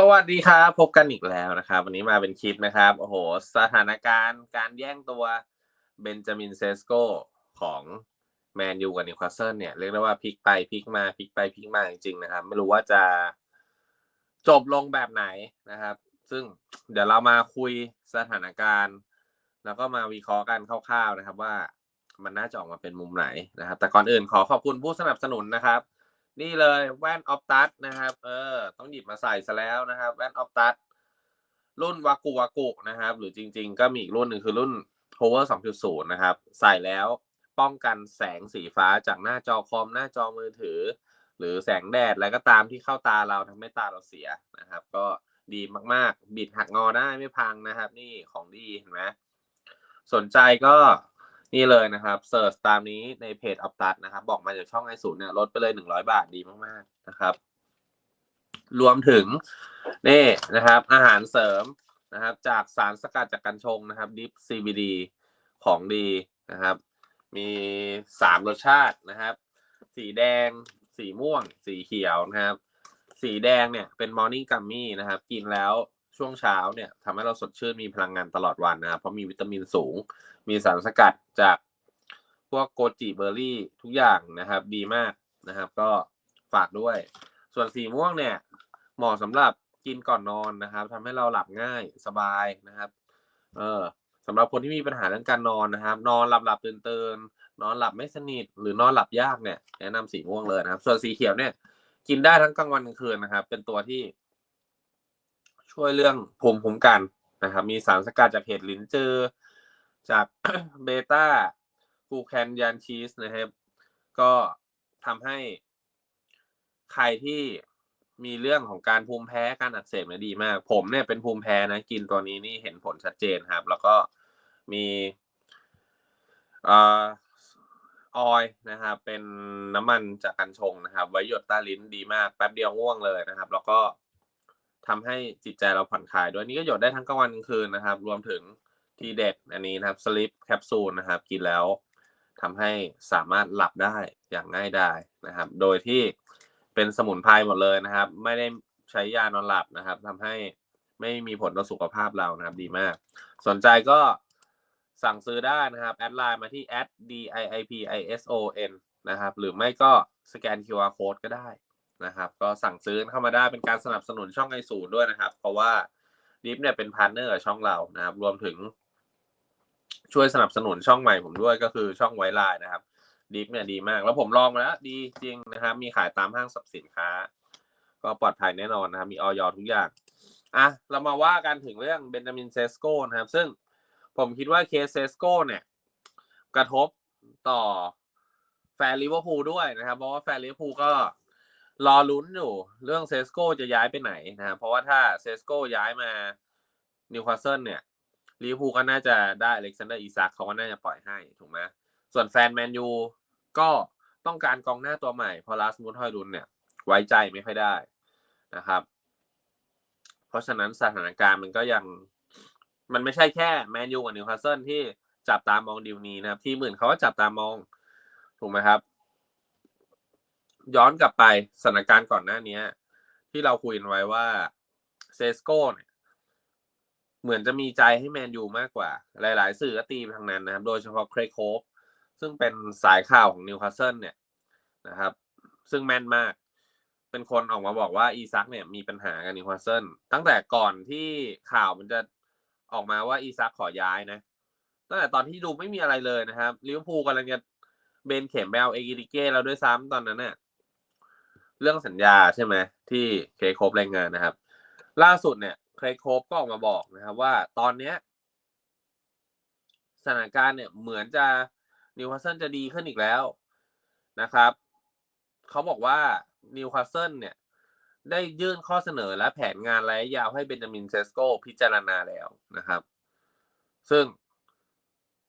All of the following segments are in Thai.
สวัสดีครับ พบกันอีกแล้วนะครับ วันนี้มาเป็นคลิปนะครับ โอ้โห สถานการณ์การแย่งตัวเบนจามินเซสโกของแมนยูกับนิวคาสเซิลเนี่ย เรียกได้ว่าพลิกไปพลิกมาพลิกไปพลิกมาจริงๆนะครับ ไม่รู้ว่าจะจบลงแบบไหนนะครับ ซึ่งเดี๋ยวเรามาคุยสถานการณ์ แล้วก็มาวิเคราะห์กันคร่าวๆนะครับ ว่ามันน่าจะออกมาเป็นมุมไหนนะครับ แต่ก่อนอื่นขอขอบคุณผู้สนับสนุนนะครับ นี่เลยแว่นออฟตัสนะครับ เออ ต้องหยิบมาใส่ซะแล้วนะครับ แว่นออฟตัสรุ่นวากุวากุนะครับ หรือจริง ๆ ก็มีอีกรุ่นหนึ่งคือรุ่น Power 2.0 นะครับ ใส่แล้วป้องกันแสงสีฟ้าจากหน้าจอคอมหน้าจอมือถือ หรือแสงแดดอะไรก็ตามที่เข้าตาเราทำให้ตาเราเสียนะครับ ก็ดีมากๆ บิดหักงอได้ไม่พังนะครับ นี่ของดีเห็นไหมสนใจก็ นี่เลยนะครับเสิร์ชตามนี้ในเพจออฟตัสนะครับ บอกมาจากช่องไอศูนย์เนี่ยลดไปเลยหนึ่งร้อยบาทดีมากๆนะครับ รวมถึงนี่นะครับ อาหารเสริมนะครับ จากสารสกัดจากกัญชงนะครับดิฟ CBD ของดีนะครับ มีสามรสชาตินะครับ สีแดง สีม่วง สีเขียวนะครับ สีแดงเนี่ยเป็นมอร์นิ่งกัมมี่นะครับ กินแล้วช่วงเช้าเนี่ยทำให้เราสดชื่นมีพลังงานตลอดวันนะครับ เพราะมีวิตามินสูง มีสารสกัดจากพวกโกจิเบอร์รี่ทุกอย่างนะครับ ดีมากนะครับ ก็ฝากด้วย ส่วนสีม่วงเนี่ย เหมาะสำหรับกินก่อนนอนนะครับทำให้เราหลับง่ายสบายนะครับ เออสำหรับคนที่มีปัญหาเรื่องการนอนนะครับ นอนหลับหลับตื่นตื่นนอนหลับไม่สนิทหรือนอนหลับยากเนี่ยแนะนำสีม่วงเลยนะครับ ส่วนสีเขียวเนี่ย กินได้ทั้งกลางวันกลางคืนนะครับ เป็นตัวที่ ช่วยเรื่องภูมิคุ้มกันนะครับ มีสารสกัดจากเห็ดลิ้นจือ จากเบต้ากูแคนยันชีสนะครับ ก็ทำให้ใครที่มีเรื่องของการภูมิแพ้การอักเสบเนี่ยดีมาก ผมเนี่ยเป็นภูมิแพ้นะ กินตัวนี้นี่เห็นผลชัดเจนครับ แล้วก็มีออออยนะครับ เป็นน้ำมันจากกัญชงนะครับ ไว้หยดใต้ลิ้นดีมาก แป๊บเดียวง่วงเลยนะครับ แล้วก็ทำให้จิตใจเราผ่อนคลายด้วยนี่ก็หยดได้ทั้งกลางวันกลางคืนนะครับ รวมถึง ทีเด็ดอันนี้นะครับสลิปแคปซูลนะครับ กินแล้วทำให้สามารถหลับได้อย่างง่ายดายนะครับ โดยที่เป็นสมุนไพรหมดเลยนะครับ ไม่ได้ใช้ยานอนหลับนะครับทำให้ไม่มีผลต่อสุขภาพเรานะครับดีมาก สนใจก็สั่งซื้อได้นะครับ แอดไลน์มาที่ d i i p i s o n นะครับ หรือไม่ก็สแกน QR code ก็ได้นะครับ ก็สั่งซื้อเข้ามาได้เป็นการสนับสนุนช่องไอศูนย์ด้วยนะครับ เพราะว่าดิฟเนี่ยเป็นพาร์ทเนอร์กับช่องเรานะครับ รวมถึง ช่วยสนับสนุนช่องใหม่ผมด้วยก็คือช่องไวไลน์นะครับดิฟเนี่ยดีมาก แล้วผมลองมาแล้วดีจริงนะครับ มีขายตามห้างสรรพสินค้า ก็ปลอดภัยแน่นอนนะครับ มีออยทุกอย่างอะเรามาว่ากันถึงเรื่องเบนจามินเซสโกนะครับ ซึ่งผมคิดว่าเคสเซสโกเนี่ย กระทบต่อแฟนลิเวอร์พูลด้วยนะครับ เพราะว่าแฟนลิเวอร์พูลก็รอลุ้นอยู่ เรื่องเซสโกจะย้ายไปไหนนะครับเพราะว่าถ้าเซสโกย้ายมานิวคาสเซิลเนี่ย ลิเวอร์พูลก็น่าจะได้อเล็กซานเดอร์อีซักเขาก็น่าจะปล่อยให้ถูกไหมส่วนแฟนแมนยูก็ต้องการกองหน้าตัวใหม่เพราะลาสมุทฮอยลุนเนี่ย ไว้ใจไม่ค่อยได้นะครับ เพราะฉะนั้นสถานการณ์มันก็ยัง มันไม่ใช่แค่แมนยูกับนิวคาสเซิลที่จับตามองดีลนี้นะครับ ที่หมื่นเขาก็จับตามอง ถูกไหมครับ ย้อนกลับไปสถานการณ์ก่อนหน้านี้ที่เราคุยกันไว้ว่าเซสโก้เนี่ย เหมือนจะมีใจให้แมนยูมากกว่า หลาย ๆ สื่อก็ตีไปทางนั้นนะครับ โดยเฉพาะเครกโคฟซึ่งเป็นสายข่าวของนิวคาสเซิลเนี่ยนะครับ ซึ่งแม่นมาก เป็นคนออกมาบอกว่าอีซักเนี่ยมีปัญหากับนิวคาสเซิลตั้งแต่ก่อนที่ข่าวมันจะออกมาว่าอีซักขอย้ายนะตั้งแต่ตอนที่ดูไม่มีอะไรเลยนะครับลิเวอร์พูลกำลังจะเบนเข็มแบลเอกิริเก้แล้วด้วยซ้ำตอนนั้นเนี่ยเรื่องสัญญาใช่ไหมที่เคโคบรายงานนะครับ ล่าสุดเนี่ย เคโคบก็ออกมาบอกนะครับ ว่าตอนเนี้ยสถานการณ์เนี่ยเหมือนจะนิวคาสเซิลจะดีขึ้นอีกแล้วนะครับ เขาบอกว่านิวคาสเซิลเนี่ย ได้ยื่นข้อเสนอและแผนงานระยะยาวให้เบนจามินเซสโกพิจารณาแล้วนะครับ ซึ่ง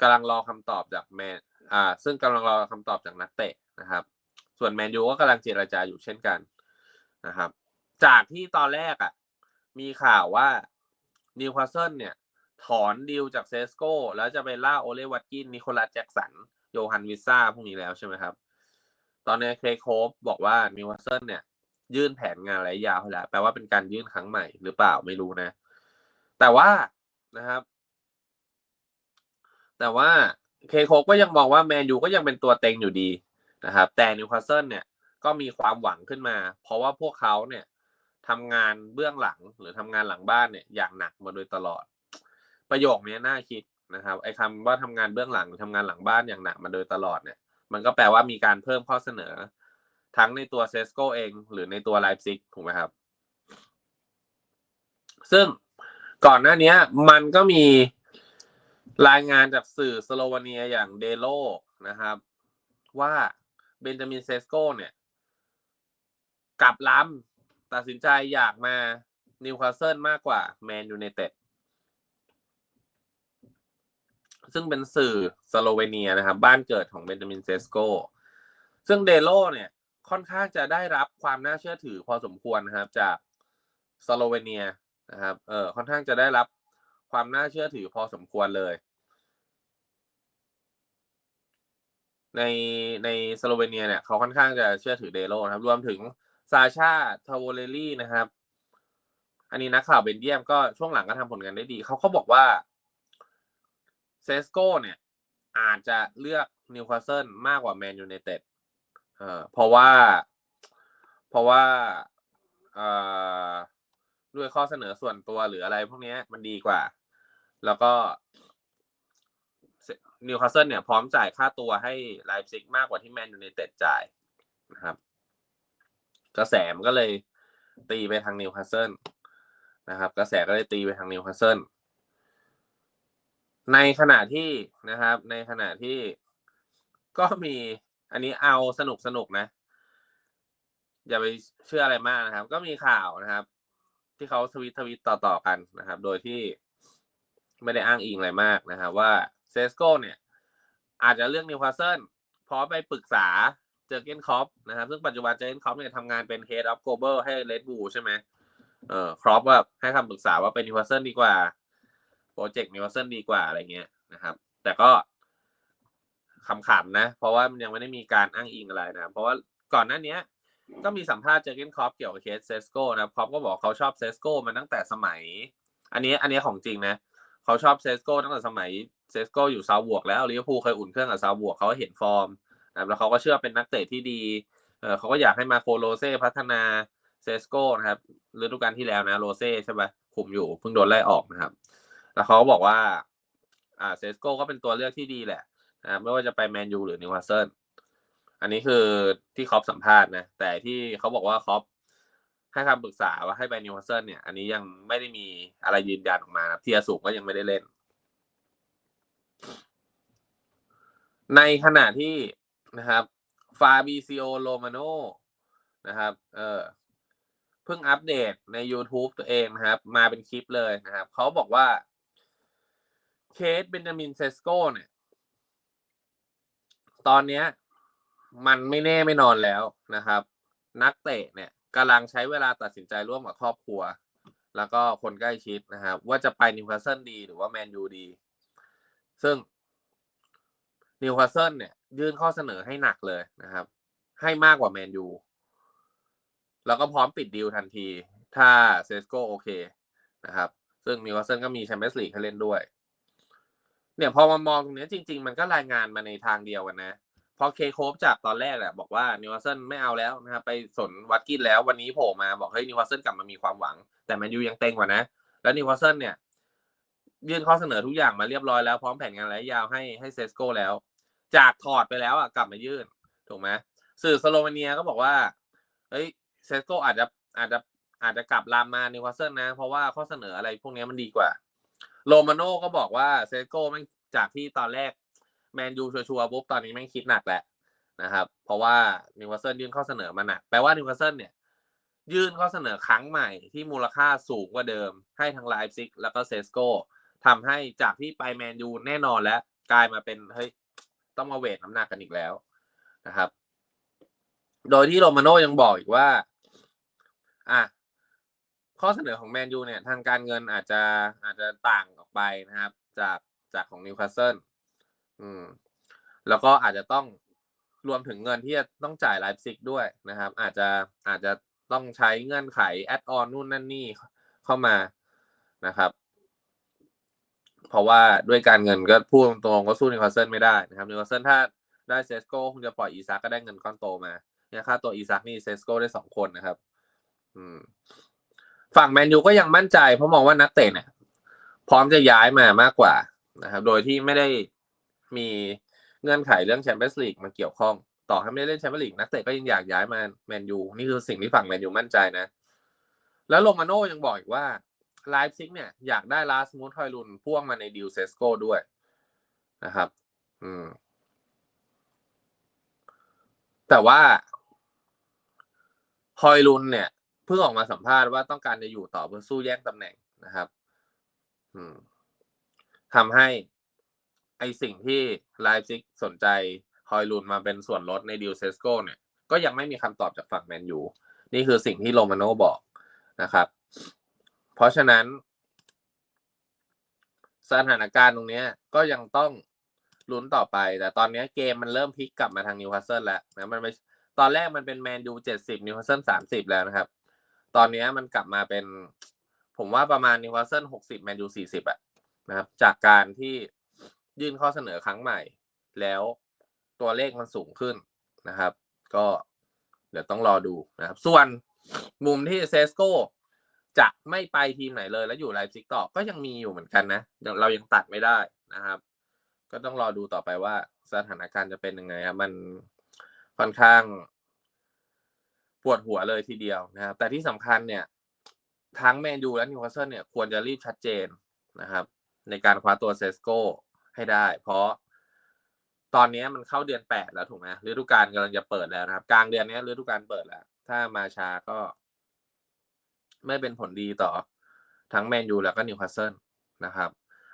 กำลังรอคำตอบจากแมนอ่า ซึ่งกำลังรอคำตอบจากนักเตะนะครับ ส่วนแมนยูก็กำลังเจรจาอยู่เช่นกันนะครับ จากที่ตอนแรกอะ มีข่าวว่านิวคาสเซิลเนี่ย ถอนดีลจากเซสโกแล้วจะไปล่าโอเลวัตกินนิโคลัสแจ็กสัน โยฮันวิซ่าพวกนี้แล้วใช่ไหมครับ ตอนนี้เครโคฟบอกว่านิวคาสเซิลเนี่ย ยื่นแผนงานระยะยาวแล้วแปลว่าเป็นการยื่นครั้งใหม่หรือเปล่าไม่รู้นะ แต่ว่านะครับ แต่ว่าเคโคก็ยังมองว่าแมนยูก็ยังเป็นตัวเต็งอยู่ดีนะครับ แต่นิวคาสเซิลเนี่ยก็มีความหวังขึ้นมา เพราะว่าพวกเขาเนี่ย ทำงานเบื้องหลังหรือทำงานหลังบ้านเนี่ยอย่างหนักมาโดยตลอด ประโยคนี้น่าคิดนะครับไอ้คำว่าทำงานเบื้องหลังหรือทำงานหลังบ้านอย่างหนักมาโดยตลอดเนี่ย มันก็แปลว่ามีการเพิ่มข้อเสนอ ทั้งในตัวเซสโกเอง หรือในตัวไลฟ์ซิกถูกไหมครับ ซึ่งก่อนหน้านี้มันก็มีรายงานจากสื่อสโลวาเนียอย่างเดโลนะครับ ว่าเบนจามินเซสโกเนี่ยกลับล้ำ ตัดสินใจอยากมานิวคาสเซิลมากกว่าแมนยูไนเต็ดซึ่งเป็นสื่อสโลเวเนียนะครับ บ้านเกิดของเบนจามินเซสโกซึ่งเดโลเนี่ยค่อนข้างจะได้รับความน่าเชื่อถือพอสมควรนะครับ จากสโลเวเนียนะครับเออค่อนข้างจะได้รับความน่าเชื่อถือพอสมควรเลย ในในสโลเวเนียเนี่ยเขาค่อนข้างจะเชื่อถือเดโลนะครับ รวมถึง ซาชาทาวเลลี่นะครับ อันนี้นักข่าวเบนเยียมก็ช่วงหลังก็ทำผลงานได้ดี เขาเขาบอกว่าเซสโกเนี่ย อาจจะเลือกนิวคาสเซิลมากกว่าแมนยูไนเต็ดเอ่อเพราะว่า เพราะว่าเอ่อด้วยข้อเสนอส่วนตัวหรืออะไรพวกนี้มันดีกว่า แล้วก็นิวคาสเซิลเนี่ยพร้อมจ่ายค่าตัวให้ไลฟ์ซิกมากกว่าที่แมนยูไนเต็ดจ่ายนะครับ กระแสมันก็เลยตีไปทางนิวคาสเซิลนะครับ กระแสก็เลยตีไปทางนิวคาสเซิลในขณะที่นะครับ ในขณะที่ก็มีอันนี้เอาสนุกสนุกนะ อย่าไปเชื่ออะไรมากนะครับ ก็มีข่าวนะครับ ที่เขาทวิตทวิตต่อๆกันนะครับ โดยที่ไม่ได้อ้างอิงอะไรมากนะครับ ว่าเซสโก้เนี่ย อาจจะเลือกนิวคาสเซิลเพราะไปปรึกษา เจอเกนคอปนะครับซึ่งปัจจุบันเจอเกนคอปเนี่ยทำงานเป็น Head of Global ให้ Red Bull ใช่ไหมเออครอปว่าให้คำปรึกษาว่าเป็นนิวเซิลดีกว่าโปรเจกต์นิวเซิลดีกว่าอะไรเงี้ยนะครับ แต่ก็ขำๆนะ เพราะว่ามันยังไม่ได้มีการอ้างอิงอะไรนะ เพราะว่าก่อนหน้านี้ก็มีสัมภาษณ์เจอเกนคอปเกี่ยวกับเคสเซสโก้นะคอปก็บอกเขาชอบเซสโก้มาตั้งแต่สมัย อันนี้อันนี้ของจริงนะ เขาชอบเซสโก้ตั้งแต่สมัยเซสโก้อยู่ซาวบวกแล้วลิเวอร์พูลเคยอุ่นเครื่องกับซาวบวกเขาเห็นฟอร์ม นะครับแล้วเขาก็เชื่อเป็นนักเตะที่ดีเออเขาก็อยากให้มาโคโรเซ่พัฒนาเซสโก้นะครับฤดูกาลที่แล้วนะโรเซ่ใช่ไหมคุมอยู่เพิ่งโดนไล่ออกนะครับ แล้วเขาก็บอกว่าอ่าเซสโก้ก็เป็นตัวเลือกที่ดีแหละนะไม่ว่าจะไปแมนยูหรือนิวคาสเซิลอันนี้คือที่คอปสัมภาษณ์นะแต่ที่เขาบอกว่าคอปให้คำปรึกษาว่าให้ไปนิวคาสเซิลเนี่ย อันนี้ยังไม่ได้มีอะไรยืนยันออกมาเทียสูงก็ยังไม่ได้เล่น ในขณะที่ นะครับ ฟาบิซิโอโรมาโนนะครับ เออเพิ่งอัปเดตใน YouTube ตัวเองนะครับ มาเป็นคลิปเลยนะครับ เขาบอกว่า เคสเบนจามินเซสโกเนี่ย ตอนเนี้ย มันไม่แน่ไม่นอนแล้วนะครับ นักเตะเนี่ยกำลังใช้เวลาตัดสินใจร่วมกับครอบครัว แล้วก็คนใกล้ชิดนะครับ ว่าจะไปนิวคาสเซิลดี หรือว่าแมนยูดี ซึ่ง นิวคาสเซิลเนี่ย ยื่นข้อเสนอให้หนักเลยนะครับ ให้มากกว่าแมนยูแล้วก็พร้อมปิดดีลทันที ถ้าเซสโกโอเคนะครับ ซึ่งนิวคาสเซิลก็มีแชมเปี้ยนส์ลีกให้เล่นด้วย เนี่ยพอมามองตรงนี้จริง ๆ มันก็รายงานมาในทางเดียวกันนะพอเคโคฟจากตอนแรกแหละบอกว่านิวคาสเซิลไม่เอาแล้วนะครับไปสนวัดกินแล้ววันนี้โผล่มาบอกเฮ้ยนิวคาสเซิลกลับมามีความหวัง แต่แมนยูยังเต็งกว่านะ แล้วนิวคาสเซิลเนี่ย ยื่นข้อเสนอทุกอย่างมาเรียบร้อยแล้วพร้อมแผนงานระยะยาวให้ให้เซสโกแล้ว จากถอดไปแล้วอะกลับมายื่นถูกไหมสื่อสโลเวเนียก็บอกว่าเฮ้ยเซสโกอาจจะอาจจะอาจจะกลับลามมานิวคาสเซิลนะ เพราะว่าข้อเสนออะไรพวกนี้มันดีกว่า โรมาโน่ก็บอกว่าเซสโกมันจากที่ตอนแรกแมนยูชัวร์ปุ๊บตอนนี้แม่งคิดหนักแหละนะครับ เพราะว่านิวคาสเซิลยื่นข้อเสนอมาหนักแปลว่านิวคาสเซิลเนี่ย ยื่นข้อเสนอครั้งใหม่ที่มูลค่าสูงกว่าเดิมให้ทั้งไลฟ์ซิกแล้วก็เซสโก ทำให้จากที่ไปแมนยูแน่นอนแล้ว กลายมาเป็นเฮ้ยต้องมาเวทน้ำหนักกันอีกแล้วนะครับ โดยที่โรมาโน่ยังบอกอีกว่า อะข้อเสนอของแมนยูเนี่ย ทางการเงินอาจจะอาจจะต่างออกไปนะครับ จากจากของนิวคาสเซิลอืม แล้วก็อาจจะต้องรวมถึงเงินที่จะต้องจ่ายไลฟ์ซิกด้วยนะครับ อาจจะอาจจะต้องใช้เงื่อนไขแอดออนนู่นนั่นนี่เข้ามานะครับ เพราะว่าด้วยการเงินก็พูดตรงๆก็สู้นิวคาสเซิลไม่ได้นะครับนิวคาสเซิลถ้าได้เซสโก้คงจะปล่อยอีซักก็ได้เงินก้อนโตมาเนี่ยค่าตัวอีซักนี่เซสโก้ได้สองคนนะครับ อืม ฝั่งแมนยูก็ยังมั่นใจเพราะมองว่านักเตะเนี่ย พร้อมจะย้ายมามากกว่านะครับ โดยที่ไม่ได้มีเงื่อนไขเรื่องแชมเปี้ยนส์ลีกมาเกี่ยวข้อง ต่อให้ไม่ได้เล่นแชมเปี้ยนส์ลีกนักเตะก็ยังอยากย้ายมาแมนยูนี่คือสิ่งที่ฝั่งแมนยูมั่นใจนะ แล้วโรมาโน่ยังบอกอีกว่า ไลฟ์ซิกเนี่ยอยากได้ลาสมูททอยลุนพ่วงมาในดิวเซสโก้ด้วยนะครับ อืม แต่ว่าฮอยลุนเนี่ยเพิ่งออกมาสัมภาษณ์ว่าต้องการจะอยู่ต่อเพื่อสู้แย่งตำแหน่งนะครับ อืมทำให้ไอสิ่งที่ไลฟ์ซิกสนใจฮอยลุนมาเป็นส่วนลดในดิวเซสโก้เนี่ย ก็ยังไม่มีคำตอบจากฝั่งแมนยูนี่คือสิ่งที่โรมาโน่บอกนะครับ เพราะฉะนั้น สถานการณ์ตรงนี้ก็ยังต้องลุ้นต่อไป แต่ตอนนี้เกมมันเริ่มพลิกกลับมาทางนิวคาสเซิลแล้วนะมันไม่ตอนแรกมันเป็นแมนยูเจ็ดสิบนิวคาสเซิลสามสิบแล้วนะครับ ตอนนี้มันกลับมาเป็น ผมว่าประมาณนิวคาสเซิลหกสิบแมนยูสี่สิบอะนะครับ จากการที่ยื่นข้อเสนอครั้งใหม่ แล้วตัวเลขมันสูงขึ้นนะครับ ก็เดี๋ยวต้องรอดูนะครับ ส่วนมุมที่เซสโก จะไม่ไปทีมไหนเลยแล้วอยู่ไลฟ์ซิกต่อก็ยังมีอยู่เหมือนกันนะเรายังตัดไม่ได้นะครับ ก็ต้องรอดูต่อไปว่าสถานการณ์จะเป็นยังไงครับมันค่อนข้าง ปวดหัวเลยทีเดียวนะครับ แต่ที่สำคัญเนี่ย ทั้งแมนยูและนิวคาสเซิลเนี่ยควรจะรีบชัดเจนนะครับ ในการคว้าตัวเซสโกให้ได้ เพราะตอนนี้มันเข้าเดือนแปดแล้วถูกไหมฤดูกาลกำลังจะเปิดแล้วนะครับ กลางเดือนนี้ฤดูกาลเปิดแล้ว ถ้ามาช้าก็ ไม่เป็นผลดีต่อทั้งแมนยูแล้วก็นิวคาสเซิลนะครับ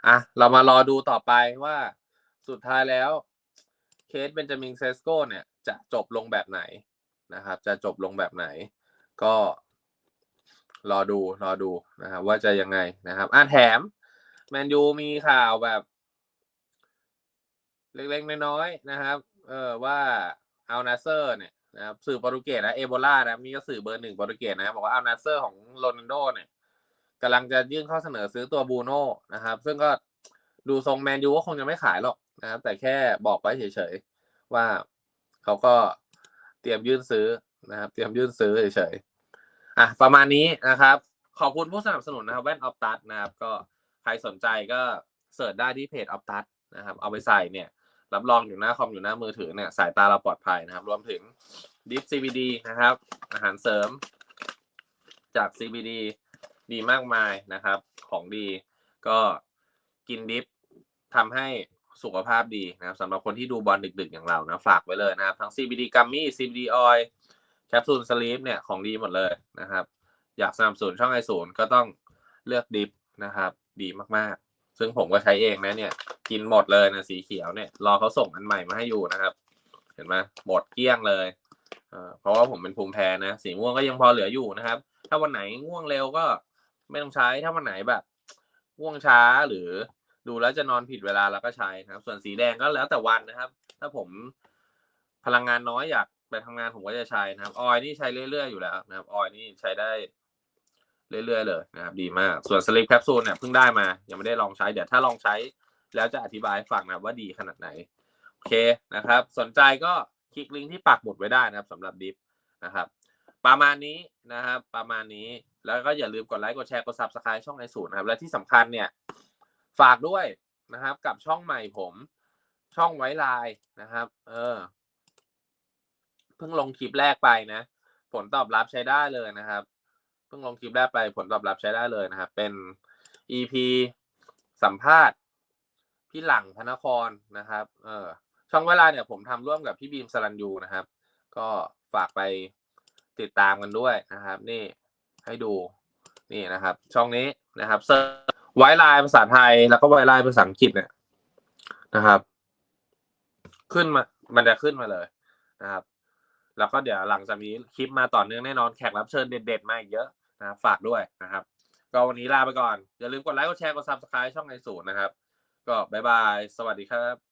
อะเรามารอดูต่อไปว่าสุดท้ายแล้ว เคสเบนจามินเซสโกเนี่ยจะจบลงแบบไหนนะครับ จะจบลงแบบไหน ก็รอดูรอดูนะครับ ว่าจะยังไงนะครับอะแถมแมนยูมีข่าวแบบ เล็กๆน้อยๆนะครับ เออว่าอัลนาเซอร์เนี่ย นะครับสื่อโปรตุเกสนะเอโบลานะมีก็สื่อเบอร์หนึ่งโปรตุเกสนะบอกว่าอัลนาเซอร์ของโรนัลโดเนี่ยกำลังจะยื่นข้อเสนอซื้อตัวบูโน่นะครับ ซึ่งก็ดูทรงแมนยูก็คงจะไม่ขายหรอกนะครับ แต่แค่บอกไว้เฉยๆว่าเขาก็เตรียมยื่นซื้อนะครับ เตรียมยื่นซื้อเฉยๆอะประมาณนี้นะครับ ขอบคุณผู้สนับสนุนนะครับแว่นออฟตัสนะครับ ก็ใครสนใจก็เสิร์ชได้ที่เพจออฟตัสนะครับ เอาไปใส่เนี่ย รับรองอยู่หน้าคอมอยู่หน้ามือถือเนี่ยสายตาเราปลอดภัยนะครับ รวมถึงดิฟ CBD นะครับ อาหารเสริม จาก CBD ดีมากมายนะครับ ของดีก็กินดิฟทำให้สุขภาพดีนะครับสำหรับคนที่ดูบอลดึกๆอย่างเรานะฝากไว้เลยนะครับ ทั้ง CBD กัมมี่ CBD oil แคปซูลสลีปเนี่ยของดีหมดเลยนะครับ อยากสนับสนุนช่องไอศูนย์ก็ต้องเลือกดิฟนะครับ ดีมากๆ ซึ่งผมก็ใช้เองนะเนี่ย กินหมดเลยนะสีเขียวเนี่ย รอเขาส่งอันใหม่มาให้อยู่นะครับ เห็นไหมหมดเกลี้ยงเลยเออเพราะว่าผมเป็นภูมิแพ้นะสีม่วงก็ยังพอเหลืออยู่นะครับ ถ้าวันไหนง่วงเร็วก็ไม่ต้องใช้ถ้าวันไหนแบบง่วงช้าหรือดูแล้วจะนอนผิดเวลาเราก็ใช้นะครับ ส่วนสีแดงก็แล้วแต่วันนะครับ ถ้าผมพลังงานน้อยอยากไปทำงานผมก็จะใช้นะครับ ออยนี่ใช้เรื่อยๆอยู่แล้วนะครับ ออยนี่ใช้ได้ เรื่อยๆเลยนะครับดีมาก ส่วนสลิปแคปซูลเนี่ยเพิ่งได้มา ยังไม่ได้ลองใช้ เดี๋ยวถ้าลองใช้แล้วจะอธิบายฟังนะว่าดีขนาดไหน โอเคนะครับ สนใจก็คลิกลิงก์ที่ปักหมุดไว้ได้นะครับสำหรับดิฟนะครับ ประมาณนี้นะครับ ประมาณนี้แล้วก็อย่าลืมกดไลค์กดแชร์กด subscribe ช่องไอศูนย์นะครับ และที่สำคัญเนี่ยฝากด้วยนะครับ กับช่องใหม่ผมช่องไว้ไลน์นะครับ เออ เพิ่งลงคลิปแรกไปนะ ผลตอบรับใช้ได้เลยนะครับ พิ่งลงคลิปแรกไปผลตอบรับใช้ได้เลยนะครับ เป็น EP สัมภาษณ์ พี่หลังธนครนะครับ เออ ช่องเวลาเนี่ยผมทำร่วมกับพี่บีมสรันยูนะครับ ก็ฝากไปติดตามกันด้วยนะครับ นี่ให้ดูนี่นะครับ ช่องนี้นะครับเซิร์ชไวไลน์ภาษาไทย แล้วก็ไวไลน์ภาษาอังกฤษเนี่ยนะครับ ขึ้นมา มันจะขึ้นมาเลยนะครับ แล้วก็เดี๋ยวหลังจากนี้คลิปมาต่อเนื่องแน่นอนแขกรับเชิญเด็ดๆมาอีกเยอะ นะครับฝากด้วยนะครับ ก็วันนี้ลาไปก่อน อย่าลืมกดไลค์กดแชร์กด subscribe ช่องไอศูนย์นะครับ ก็บายบาย สวัสดีครับ